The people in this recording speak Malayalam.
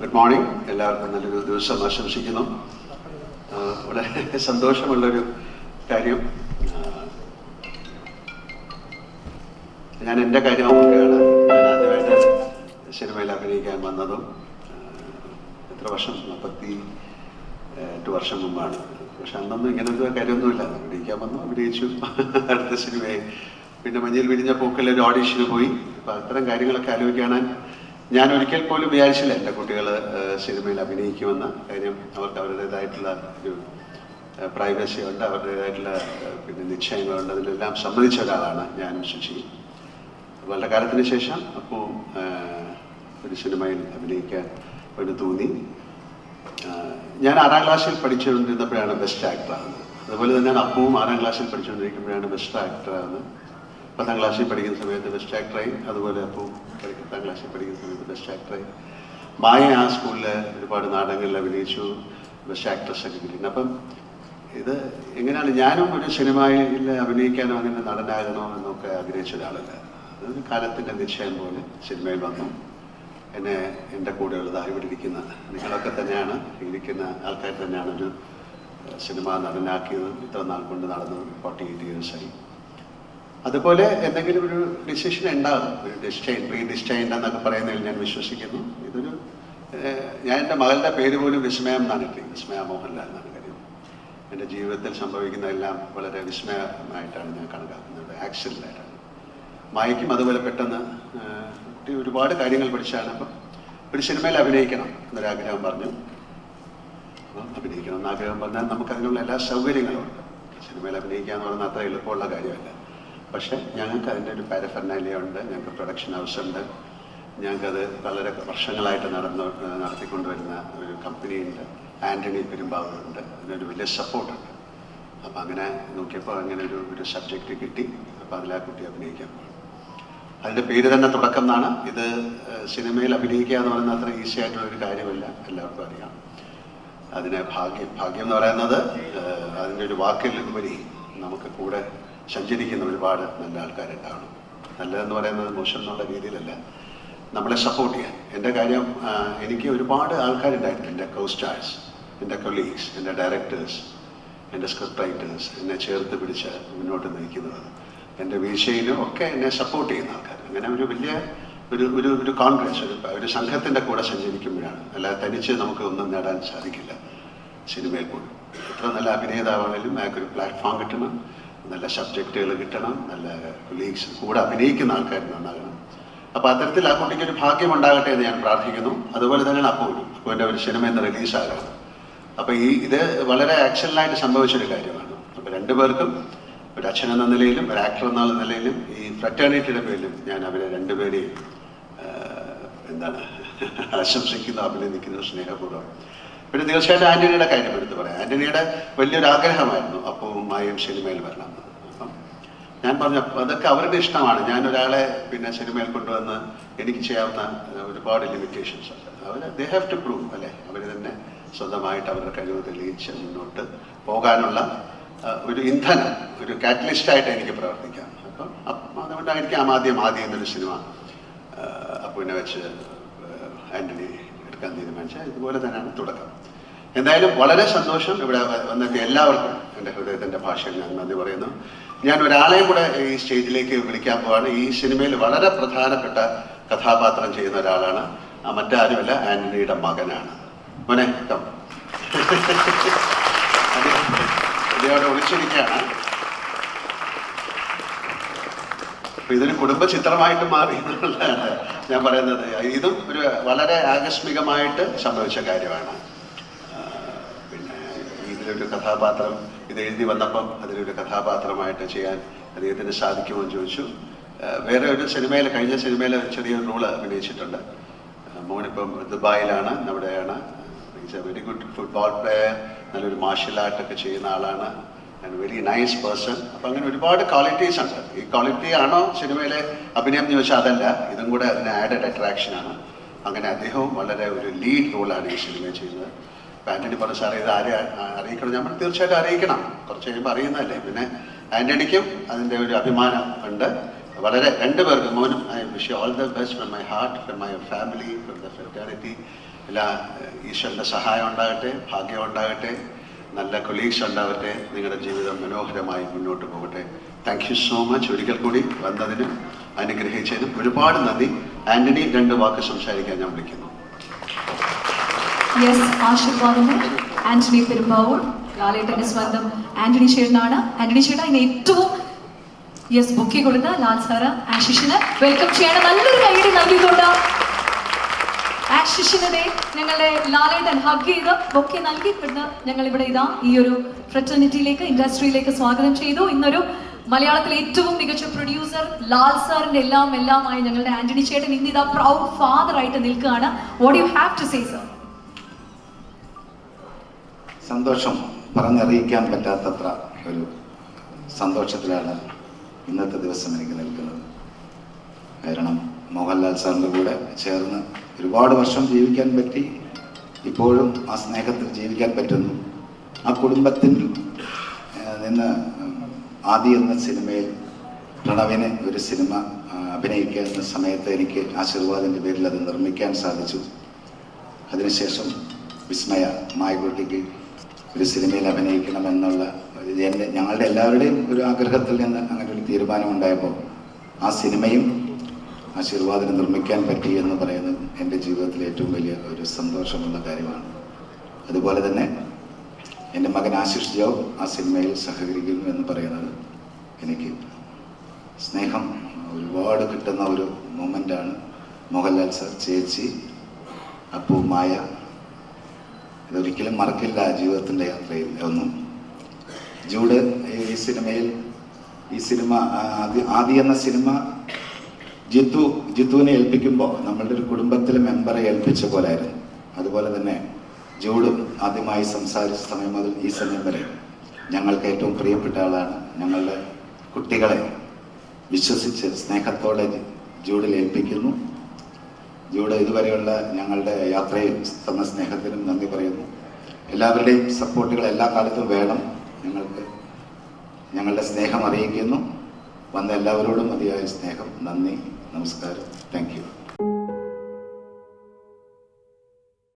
Good morning. എല്ലാവർക്കും നല്ലൊരു ദിവസം ആശംസിക്കുന്നു. വളരെ സന്തോഷമുള്ളൊരു കാര്യം. ഞാൻ എന്റെ കാര്യം ഓർക്കുകയാണ്. ഞാൻ ആദ്യമായിട്ട് സിനിമയിൽ അഭിനയിക്കാൻ വന്നതും എത്ര വർഷം? മുപ്പത്തി എട്ട് വർഷം മുമ്പാണ്. പക്ഷെ അന്നൊന്നും ഇങ്ങനെ ഒരു കാര്യമൊന്നുമില്ല അഭിനയിക്കാൻ വന്നു അഭിനയിച്ചു. അടുത്ത സിനിമയെ പിന്നെ മഞ്ഞിൽ വിരിഞ്ഞ പൂക്കലൊരു ഓഡീഷന് പോയി. അപ്പം അത്തരം കാര്യങ്ങളൊക്കെ ആലോചിക്കാനാൻ ഞാൻ ഒരിക്കൽ പോലും വിചാരിച്ചില്ല എന്റെ കുട്ടികൾ സിനിമയിൽ അഭിനയിക്കുമെന്ന് കാര്യം. അവർക്ക് അവരുടേതായിട്ടുള്ള ഒരു പ്രൈവസി ഉണ്ട് അവരുടേതായിട്ടുള്ള പിന്നെ നിശ്ചയങ്ങളുണ്ട് അതിലെല്ലാം സമ്മതിച്ച ഒരാളാണ് ഞാനും ശുചി വളരെ കാലത്തിന് ശേഷം അപ്പോൾ ഒരു സിനിമയിൽ അഭിനയിക്കാൻ ഒരു തോന്നി. ഞാൻ ആറാം ക്ലാസ്സിൽ പഠിച്ചുകൊണ്ടിരുന്നപ്പോഴാണ് ബെസ്റ്റ് ആണ് അതുപോലെ തന്നെയാണ് അപ്പവും ആറാം ക്ലാസ്സിൽ പഠിച്ചുകൊണ്ടിരിക്കുമ്പോഴാണ് ബെസ്റ്റ് ആണ് പത്താം ക്ലാസ്സിൽ പഠിക്കുന്ന സമയത്ത് ബെസ്റ്റ് ആക്ടറായി അതുപോലെ അപ്പവും പത്താം ക്ലാസ്സിൽ പഠിക്കുന്ന സമയത്ത് ബെസ്റ്റ് ആക്ടറായി മായ ആ സ്കൂളിൽ ഒരുപാട് നാടകങ്ങളിൽ അഭിനയിച്ചു. ബെസ്റ്റ് ആക്ട്രസ് ഒക്കെ കിട്ടിയിട്ടുണ്ട്. അപ്പം ഇത് എങ്ങനെയാണ് ഞാനും ഒരു സിനിമയിൽ അഭിനയിക്കാനോ അങ്ങനെ നടനാകണോ എന്നൊക്കെ ആഗ്രഹിച്ച ഒരാളല്ല. അതൊരു കാലത്തിന്റെ നിശ്ചയം പോലെ സിനിമയിൽ വന്നു. എന്നെ എന്റെ കൂടെയുള്ളത് ഇവിടെ ഇരിക്കുന്ന നിങ്ങളൊക്കെ തന്നെയാണ് ഇരിക്കുന്ന ആൾക്കാർ തന്നെയാണ് ഒരു സിനിമ നടനാക്കിയത് ഇത്ര നാൾ കൊണ്ട് നടന്നത് ഫോർട്ടി എയ്റ്റ് ഇയേഴ്സായി അതുപോലെ എന്തെങ്കിലും ഒരു ഡിസിഷൻ ഉണ്ടാകും. ഒരു പ്രീ ഡിസ്റ്റൈൻഡ് എന്നൊക്കെ പറയുന്നതിൽ ഞാൻ വിശ്വസിക്കുന്നു. ഇതൊരു ഞാൻ എന്റെ മകളുടെ പേര് പോലും വിസ്മയം എന്നാണ് ഇട്ടത് വിസ്മയ മോഹൻലാൽ എന്നാണ് കാര്യം. എന്റെ ജീവിതത്തിൽ സംഭവിക്കുന്നതെല്ലാം വളരെ വിസ്മയമായിട്ടാണ് ഞാൻ കണക്കാക്കുന്നത്. ആക്സിഡന്റായിട്ടാണ് മായയ്ക്കും അതുപോലെ പെട്ടെന്ന് കുട്ടി ഒരുപാട് കാര്യങ്ങൾ പഠിച്ചാണ്. അപ്പം ഒരു സിനിമയിൽ അഭിനയിക്കണം എന്നൊരാഗ്രഹം പറഞ്ഞു. അഭിനയിക്കണം എന്നാഗ്രഹം പറഞ്ഞാൽ നമുക്കതിനുള്ള എല്ലാ സൗകര്യങ്ങളും ഉണ്ട്. സിനിമയിൽ അഭിനയിക്കുക എന്ന് പറയുന്നത് അത്ര എളുപ്പമുള്ള കാര്യമല്ല. പക്ഷേ ഞങ്ങൾക്ക് അതിന്റെ ഒരു പാരഫർനാലിയ ഉണ്ട് ഞങ്ങൾക്ക് പ്രൊഡക്ഷൻ ഹൗസുണ്ട് ഞങ്ങൾക്കത് വളരെ വർഷങ്ങളായിട്ട് നടന്നു നടത്തിക്കൊണ്ടുവരുന്ന ഒരു കമ്പനിയുണ്ട് ആന്റണി പെരുമ്പാവൂരുണ്ട്. അതിനൊരു വലിയ സപ്പോർട്ടുണ്ട് അപ്പം അങ്ങനെ നോക്കിയപ്പോൾ അങ്ങനെ ഒരു ഒരു സബ്ജക്റ്റ് കിട്ടി. അപ്പോൾ അതിലാ കുട്ടി അഭിനയിക്കാൻ പോകും അതിന്റെ പേര് തന്നെ തുടക്കം എന്നാണ്. ഇത് സിനിമയിൽ അഭിനയിക്കുക എന്ന് പറയുന്നത് അത്ര ഈസി ആയിട്ടുള്ളൊരു കാര്യമല്ല. എല്ലാവർക്കും അറിയാം. അതിനെ ഭാഗ്യം ഭാഗ്യം എന്ന് പറയുന്നത് അതിന്റെ ഒരു വാക്കിൽ ഉപരി നമുക്ക് കൂടെ സഞ്ചരിക്കുന്ന ഒരുപാട് നല്ല ആൾക്കാരുണ്ടാവണം. നല്ലതെന്ന് പറയുന്നത് മോശം എന്നുള്ള രീതിയിലല്ല. നമ്മളെ സപ്പോർട്ട് ചെയ്യാൻ. എന്റെ കാര്യം എനിക്ക് ഒരുപാട് ആൾക്കാരുണ്ടായിരുന്നു എന്റെ കോ സ്റ്റാർസ് എന്റെ കൊളീഗ്സ് എന്റെ ഡയറക്ടേഴ്സ് എന്റെ സ്ക്രിപ്റ്റ് റൈറ്റേഴ്സ് എന്നെ ചേർത്ത് പിടിച്ച് മുന്നോട്ട് നയിക്കുന്നത്. എന്റെ വീഴ്ചയിലും ഒക്കെ എന്നെ സപ്പോർട്ട് ചെയ്യുന്ന ആൾക്കാർ. അങ്ങനെ ഒരു വലിയ ഒരു ഒരു ഒരു കോൺഗ്രസ് ഒരു ഒരു സംഘത്തിന്റെ കൂടെ സഞ്ചരിക്കുമ്പോഴാണ്. അല്ലാതെ തനിച്ച് നമുക്ക് ഒന്നും നേടാൻ സാധിക്കില്ല സിനിമയിൽ പോലും എത്ര നല്ല അഭിനേതാവാണെങ്കിലും അയാൾക്കൊരു പ്ലാറ്റ്ഫോം കിട്ടണം. നല്ല സബ്ജക്റ്റുകൾ കിട്ടണം നല്ല കൊളീഗ്സ് കൂടെ അഭിനയിക്കുന്ന ആൾക്കാർ നന്നാകണം. അപ്പോൾ അത്തരത്തിൽ ആ കുട്ടിക്ക് ഒരു ഭാഗ്യം ഉണ്ടാകട്ടെ എന്ന് ഞാൻ പ്രാർത്ഥിക്കുന്നു. അതുപോലെ തന്നെയാണ് അപ്പോൾ അപ്പോന്റെ ഒരു സിനിമ ഇന്ന് റിലീസാകണം അപ്പോൾ ഈ ഇത് വളരെ ആക്ഷനായിട്ട് സംഭവിച്ചൊരു കാര്യമാണ്. അപ്പോൾ രണ്ടുപേർക്കും ഒരു അച്ഛൻ എന്ന നിലയിലും ഒരു ആക്ടർ എന്ന നിലയിലും ഈ ഫ്രറ്റേണിറ്റിയുടെ പേരിലും ഞാൻ അവരെ രണ്ടുപേരെയും എന്താണ് ആശംസിക്കുന്നു അഭിനന്ദിക്കുന്നു സ്നേഹപൂർവം. പിന്നെ തീർച്ചയായിട്ടും ആന്റണിയുടെ കാര്യം എടുത്ത് പറയാം. ആന്റണിയുടെ വലിയൊരു ആഗ്രഹമായിരുന്നു അപ്പവും മായും സിനിമയിൽ വരണം. അപ്പം ഞാൻ പറഞ്ഞു "അപ്പൊ അതൊക്കെ അവരുടെ ഇഷ്ടമാണ്. ഞാൻ ഒരാളെ പിന്നെ സിനിമയിൽ കൊണ്ടുവന്ന് എനിക്ക് ചെയ്യാവുന്ന ഒരുപാട് ലിമിറ്റേഷൻസ് ഉണ്ട്. അവർ ദേ ഹാവ് ടു പ്രൂവ് അല്ലേ? അവർ തന്നെ സ്വന്തമായിട്ട് അവരുടെ കഴിവ് തെളിയിച്ച് മുന്നോട്ട് പോകാനുള്ള ഒരു ഇന്ധനം ഒരു കാറ്റലിസ്റ്റായിട്ട് എനിക്ക് പ്രവർത്തിക്കാം. അപ്പം അതുകൊണ്ടായിരിക്കും ആദ്യം ആദ്യം എന്നൊരു സിനിമ അപ്പുവിനെ വെച്ച് ആന്റണി എടുക്കാൻ തീരുമാനിച്ച ഇതുപോലെ തന്നെയാണ് തുടക്കം. എന്തായാലും വളരെ സന്തോഷം ഇവിടെ വന്നിട്ട് എല്ലാവർക്കും എന്റെ ഹൃദയത്തിന്റെ ഭാഷയിൽ ഞാൻ നന്ദി പറയുന്നു. ഞാൻ ഒരാളെയും കൂടെ ഈ സ്റ്റേജിലേക്ക് വിളിക്കാൻ പോവാണ്. ഈ സിനിമയിൽ വളരെ പ്രധാനപ്പെട്ട കഥാപാത്രം ചെയ്യുന്ന ഒരാളാണ്. മറ്റാരുമല്ല ആന്റണിയുടെ മകനാണ്. മോനെ കം അദ്ദേഹം ഒളിച്ചിരിക്കുകയാണ്. ഇതൊരു കുടുംബ ചിത്രമായിട്ട് മാറി എന്നുള്ളതാണ്. ഞാൻ പറയുന്നത് ഇതും ഒരു വളരെ ആകസ്മികമായിട്ട് സംഭവിച്ച കാര്യമാണ്. പിന്നെ ഇതിലൊരു കഥാപാത്രം ഇത് എഴുതി വന്നപ്പം അതിലൊരു കഥാപാത്രമായിട്ട് ചെയ്യാൻ അദ്ദേഹത്തിന് സാധിക്കുമോ എന്ന് ചോദിച്ചു. വേറെ ഒരു സിനിമയിൽ കഴിഞ്ഞ സിനിമയിൽ ചെറിയൊരു റോൾ അഭിനയിച്ചിട്ടുണ്ട്. മോനിപ്പം ദുബായിലാണ് a very good football player നല്ലൊരു മാർഷ്യൽ ആർട്ട് ഒക്കെ ചെയ്യുന്ന ആളാണ്. ആൻഡ് വെരി നൈസ് പേഴ്സൺ അപ്പം അങ്ങനെ ഒരുപാട് ക്വാളിറ്റീസ് ഉണ്ട്. ഈ ക്വാളിറ്റി ആണോ സിനിമയിലെ അഭിനയം എന്ന് ചോദിച്ചാൽ അതല്ല. ഇതും കൂടെ അതിന് ആഡഡ് അട്രാക്ഷനാണ് അങ്ങനെ അദ്ദേഹവും വളരെ ഒരു ലീഡ് റോളാണ് ഈ സിനിമ ചെയ്യുന്നത്. ആന്റണി പറഞ്ഞു സാറേ ഇത് ആരെ അറിയിക്കണം? നമ്മൾ തീർച്ചയായിട്ടും അറിയിക്കണം. കുറച്ച് കഴിയുമ്പോൾ അറിയുന്നതല്ലേ? പിന്നെ ആന്റണിക്കും അതിന്റെ ഒരു അഭിമാനം ഉണ്ട്. വളരെ രണ്ടുപേർക്കും മോനും I wish all the best from my heart from my family from the fatality എല്ലാ ഈശ്വരന്റെ സഹായം ഉണ്ടാകട്ടെ ഭാഗ്യം ഉണ്ടാകട്ടെ. നല്ല കൊളീഗ്സ് ഉണ്ടാവട്ടെ നിങ്ങളുടെ ജീവിതം മനോഹരമായി മുന്നോട്ട് പോകട്ടെ. താങ്ക് യു സോ മച്ച് ഒരിക്കൽ കൂടി വന്നതിനും അനുഗ്രഹിച്ചതിനും ഒരുപാട് നന്ദി. ആന്റണി രണ്ട് വാക്ക് സംസാരിക്കാൻ ഞാൻ വിളിക്കുന്നു. യെസ് ആശീർവാദങ്ങൾ ആന്റണി ലാലേട്ടന്റെ സ്വന്തം ആന്റണി ആന്റണി ഏറ്റവും യെസ് ബുക്കി കൊടുത്ത ലാൽ സാറ് ആശിഷിന് വെൽക്കം ചെയ്യണം. നല്ലൊരു കൈയടി നൽകിക്കൊണ്ട് ആശിഷിനെ ഞങ്ങളുടെ ലാലേട്ടൻ ഹഗ് ചെയ്ത് ബൊക്കെ നൽകിക്കൊണ്ട് ഞങ്ങൾ ഇവിടെ ഇതാ ഈ ഒരു ഫ്രറ്റർണിറ്റിയിലേക്ക് ഇൻഡസ്ട്രിയിലേക്ക് സ്വാഗതം ചെയ്തു. ഇന്നൊരു മലയാളത്തിലെ ഏറ്റവും മികച്ച പ്രൊഡ്യൂസർ ലാൽ സാറിന്റെ എല്ലാം എല്ലാമായി ഞങ്ങളുടെ ആന്റണി ചേട്ടൻ ഇന്ന് ഇതാ പ്രൗഡ് ഫാദർ ആയിട്ട് നിൽക്കുകയാണ്. What you have to say sir സന്തോഷം പറഞ്ഞറിയിക്കാൻ പറ്റാത്തത്ര ഒരു സന്തോഷത്തിലാണ് ഇന്നത്തെ ദിവസം എനിക്ക് നിൽക്കുന്നത്. കാരണം മോഹൻലാൽ സാറിന്റെ കൂടെ ചേർന്ന് ഒരുപാട് വർഷം ജീവിക്കാൻ പറ്റി ഇപ്പോഴും ആ സ്നേഹത്തിൽ ജീവിക്കാൻ പറ്റുന്നു. ആ കുടുംബത്തിൽ നിന്ന് ആദി എന്ന സിനിമയിൽ പ്രണവിന് ഒരു സിനിമ അഭിനയിക്കുന്ന സമയത്ത് എനിക്ക് ആശീർവാദിന്റെ പേരിൽ അത് നിർമ്മിക്കാൻ സാധിച്ചു. അതിനുശേഷം വിസ്മയ മായക്കുട്ടിക്ക് ഒരു സിനിമയിൽ അഭിനയിക്കണമെന്നുള്ള എന്റെ ഞങ്ങളുടെ എല്ലാവരുടെയും ഒരു ആഗ്രഹത്തിൽ നിന്ന് അങ്ങനെ ഒരു തീരുമാനമുണ്ടായപ്പോൾ ആ സിനിമയും ആശീർവാദിന് നിർമ്മിക്കാൻ പറ്റി എന്ന് പറയുന്നത് എന്റെ ജീവിതത്തിലെ ഏറ്റവും വലിയ ഒരു സന്തോഷമുള്ള കാര്യമാണ്. അതുപോലെ തന്നെ എന്റെ മകൻ ആശിഷ് ജോ ആ സിനിമയിൽ സഹകരിക്കുന്നു എന്ന് പറയുന്നത് എനിക്ക് സ്നേഹം ഒരുപാട് കിട്ടുന്ന ഒരു മൊമെന്റാണ് മോഹൻലാൽ സർ ചേച്ചി അപ്പു മായ ഇതൊരിക്കലും മറക്കില്ല ജീവിതത്തിന്റെ യാത്രയിൽ ഒന്നും. ജൂഡ് ഈ സിനിമയിൽ ഈ സിനിമ ആദ്യ ആദ്യ എന്ന സിനിമ ജിത്തു ജിത്തുവിനെ ഏൽപ്പിക്കുമ്പോൾ നമ്മളുടെ ഒരു കുടുംബത്തിലെ മെമ്പറെ ഏൽപ്പിച്ച പോലായിരുന്നു. അതുപോലെ തന്നെ ജോഡും ആദ്യമായി സംസാരിച്ച സമയം മുതൽ ഈ സമയം വരെ ഞങ്ങൾക്ക് ഏറ്റവും പ്രിയപ്പെട്ട ആളാണ് ഞങ്ങളുടെ കുട്ടികളെ വിശ്വസിച്ച് സ്നേഹത്തോടെ ജൂഡിൽ ഏൽപ്പിക്കുന്നു. ജൂഡ് ഇതുവരെയുള്ള ഞങ്ങളുടെ യാത്രയിൽ തന്ന സ്നേഹത്തിനും നന്ദി പറയുന്നു. എല്ലാവരുടെയും സപ്പോർട്ടുകൾ എല്ലാ കാലത്തും വേണം. ഞങ്ങൾക്ക് ഞങ്ങളുടെ സ്നേഹം അറിയിക്കുന്നു. വന്ന എല്ലാവരോടും മതിയായ സ്നേഹം നന്ദി. നമസ്കാരം. Thank you